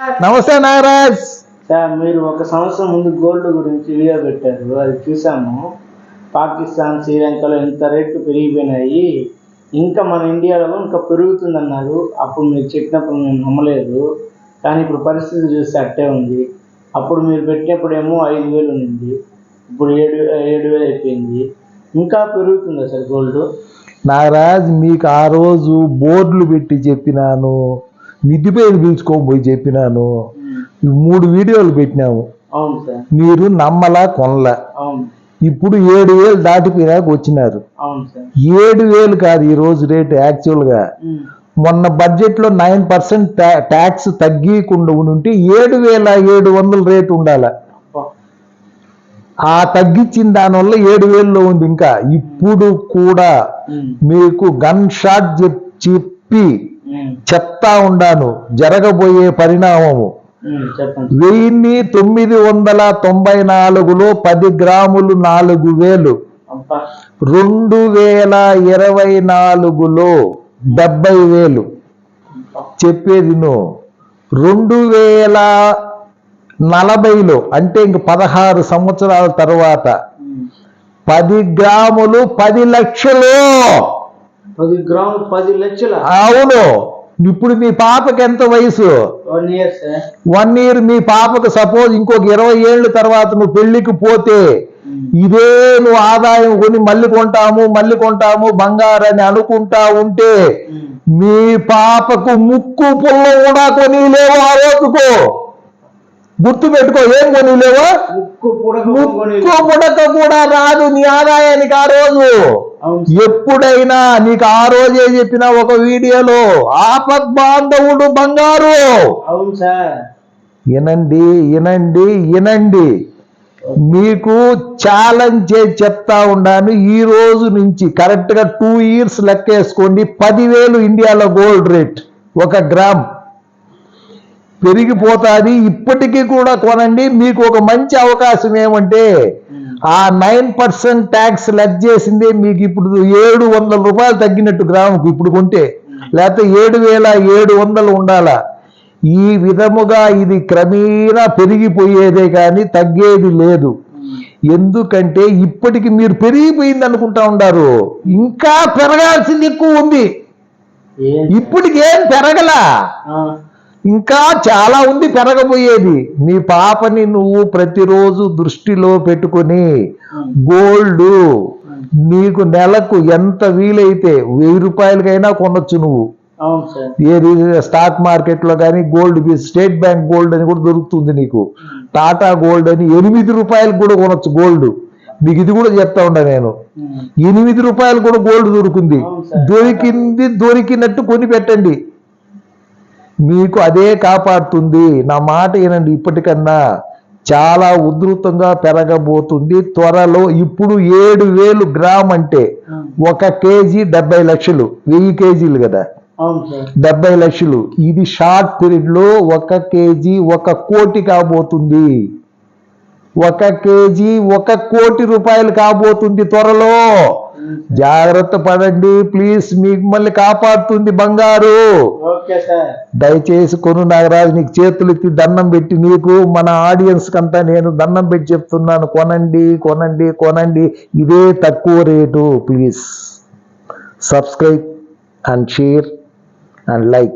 నమస్తే నాగరాజ్. సార్ మీరు ఒక సంవత్సరం ముందు గోల్డ్ గురించి వీడియో పెట్టారు. అది చూసాము పాకిస్తాన్ శ్రీలంకలో ఇంత రేట్లు పెరిగిపోయినాయి. ఇంకా మన ఇండియాలో ఇంకా పెరుగుతుందన్నారు. అప్పుడు మీరు చెప్పినప్పుడు మేము నమ్మలేదు. కానీ ఇప్పుడు పరిస్థితి చూస్తే అట్టే ఉంది. అప్పుడు మీరు పెట్టినప్పుడు ఏమో ఐదు వేలు ఉంది ఇప్పుడు ఏడు ఏడు వేలు అయిపోయింది. ఇంకా పెరుగుతుందా సార్ గోల్డ్ నాగరాజ్ మీకు ఆ రోజు బోర్డులు పెట్టి చెప్పినాను. మిద్దిపైన పిలుచుకోబోయి చెప్పినాను. ఈ మూడు వీడియోలు పెట్టినాము. మీరు నమ్మలా కొనలా. ఇప్పుడు ఏడు వేలు దాటిపోయినాక వచ్చినారు. ఏడు వేలు కాదు ఈ రోజు రేటు యాక్చువల్గా. మొన్న బడ్జెట్లో నైన్ పర్సెంట్ ట్యాక్స్ తగ్గకుండా ఉంటే ఏడు వేల ఏడు వందల రేటు ఉండాల. ఆ తగ్గించిన దానివల్ల ఏడు వేలలో ఉంది ఇంకా. ఇప్పుడు కూడా. మీకు గన్ షాట్ చెప్- చెప్పి. చెప్తా ఉండాను జరగబోయే పరిణామము. వెయ్యిన్ని తొమ్మిది వందల తొంభై నాలుగులో పది గ్రాములు నాలుగు వేలు. రెండు వేల ఇరవై నాలుగులో డెబ్బై వేలు. చెప్పేది నువ్వు రెండు వేల నలభైలో అంటే ఇంక పదహారు సంవత్సరాల తర్వాత. పది గ్రాములు పది లక్షలు. పది గ్రాములు పది లక్షల. అవును. ఇప్పుడు మీ పాపకి ఎంత వయసు? వన్ ఇయర్ మీ పాపకు సపోజ్ ఇంకొక ఇరవై ఏళ్ళ తర్వాత నువ్వు పెళ్ళికి పోతే ఇదే నువ్వు ఆదాయం కొని మళ్ళీ కొంటాము మళ్ళీ కొంటాము బంగారని అనుకుంటా ఉంటే మీ పాపకు ముక్కు పుల్ల కూడా కొని లేవు ఆ రోజుకు. గుర్తు పెట్టుకో ఏం కొని లేవు ముక్కు పుడక కూడా రాదు నీ ఆదాయానికి ఆ రోజు. ఎప్పుడైనా నీకు ఆ రోజే చెప్పిన ఒక వీడియోలో ఆపద్ బాంధవుడు బంగారు. వినండి వినండి వినండి మీకు ఛాలెంజ్ చేసి చెప్తా ఉండాను ఈ రోజు నుంచి కరెక్ట్గా టూ ఇయర్స్ లెక్కేసుకోండి పదివేలు ఇండియాలో గోల్డ్ రేట్ ఒక గ్రామ్ పెరిగిపోతాది. ఇప్పటికీ కూడా కొనండి. మీకు ఒక మంచి అవకాశం ఏమంటే ఆ నైన్ పర్సెంట్ ట్యాక్స్ లెక్ చేసిందే మీకు ఇప్పుడు ఏడు వందల రూపాయలు తగ్గినట్టు గ్రాముకు ఇప్పుడు కొంటే లేకపోతే ఏడు వేల ఏడు వందలు ఉండాలా? ఈ విధముగా ఇది క్రమేణా పెరిగిపోయేదే కానీ తగ్గేది లేదు. ఎందుకంటే ఇప్పటికి మీరు పెరిగిపోయింది అనుకుంటా ఉండారు. ఇంకా పెరగాల్సింది ఎక్కువ ఉంది. ఇప్పటికి పెరగలా? ఇంకా చాలా ఉంది పెరగబోయేది. మీ పాపని నువ్వు ప్రతిరోజు దృష్టిలో పెట్టుకొని గోల్డ్ నీకు నెలకు ఎంత వీలైతే వెయ్యి రూపాయలకైనా కొనొచ్చు నువ్వు. ఏది స్టాక్ మార్కెట్లో కానీ గోల్డ్ స్టేట్ బ్యాంక్ గోల్డ్ అని కూడా దొరుకుతుంది నీకు. టాటా గోల్డ్ అని ఎనిమిది రూపాయలకు కూడా కొనొచ్చు గోల్డ్. మీకు ఇది కూడా చెప్తా ఉండా నేను. ఎనిమిది రూపాయలు కూడా గోల్డ్ దొరుకుంది. దొరికింది దొరికినట్టు కొని పెట్టండి. మీకు అదే కాపాడుతుంది. నా మాట వినండి. ఇప్పటికన్నా చాలా ఉధృతంగా పెరగబోతుంది. త్వరలో ఇప్పుడు ఏడు వేలు గ్రామ్ అంటే. ఒక కేజీ డెబ్బై లక్షలు. వెయ్యి కేజీలు కదా? డెబ్బై లక్షలు. ఇది షార్ట్ పీరియడ్లో ఒక కేజీ ఒక కోటి కాబోతుంది. ఒక కేజీ ఒక కోటి రూపాయలు కాబోతుంది త్వరలో. జాగ్రత్త పడండి ప్లీజ్ మిమ్మల్ని కాపాడుతుంది బంగారు. దయచేసి కొను నాగరాజు నీకు చేతులు ఎత్తి దండం పెట్టి నీకు మన ఆడియన్స్ కంతా నేను దండం పెట్టి చెప్తున్నాను కొనండి కొనండి కొనండి. ఇదే తక్కువ rate please subscribe and share and like